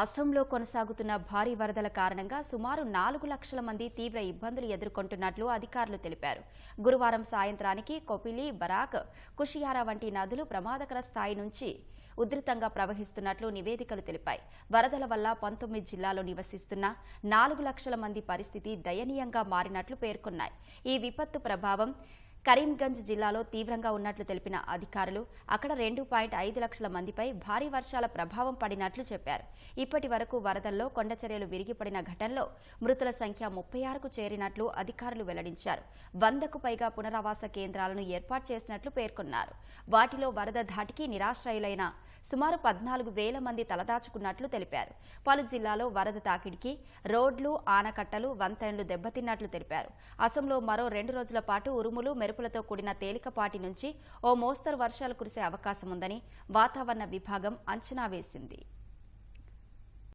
అసోంలో కొనసాగుతున్న భారీ వరదల కారణంగా సుమారు నాలుగు లక్షల మంది తీవ్ర ఇబ్బందులు ఎదుర్కొంటున్నట్లు అధికారులు తెలిపారు. గురువారం సాయంత్రానికి కొపిలి బరాక్ కుషియారా వంటి నదులు ప్రమాదకర స్థాయి నుంచి ఉధృతంగా ప్రవహిస్తున్నట్లు నివేదికలు తెలిపాయి. వరదల వల్ల పంతొమ్మిది జిల్లాలో నివసిస్తున్న నాలుగు లక్షల మంది పరిస్థితి దయనీయంగా మారినట్లు పేర్కొన్నాయి. ఈ విపత్తు ప్రభావం కరీంగంజ్ జిల్లాలో తీవ్రంగా ఉన్నట్లు తెలిపిన అధికారులు అక్కడ రెండు పాయింట్ ఐదు లక్షల మందిపై భారీ వర్షాల ప్రభావం పడినట్లు చెప్పారు. ఇప్పటి వరకు వరదల్లో కొండచర్యలు విరిగిపడిన ఘటనలో మృతుల సంఖ్య ముప్పై ఆరుకు చేరినట్లు అధికారులు వెల్లడించారు. వందకు పైగా పునరావాస కేంద్రాలను ఏర్పాటు చేసినట్లు పేర్కొన్నారు. వాటిలో వరద ధాటికి నిరాశ్రయులైన సుమారు పద్నాలుగు వేల మంది తలదాచుకున్నట్లు తెలిపారు. పలు జిల్లాలో వరద తాకిడికి రోడ్లు ఆనకట్టలు వంతెనలు దెబ్బతిన్నట్లు తెలిపారు. అసోంలో మరో రెండు రోజుల పాటు ఉరుములు మెరుపులతో కూడిన తేలికపాటి నుంచి ఓ మోస్తరు వర్షాలు కురిసే అవకాశం ఉందని వాతావరణ విభాగం అంచనా వేసింది.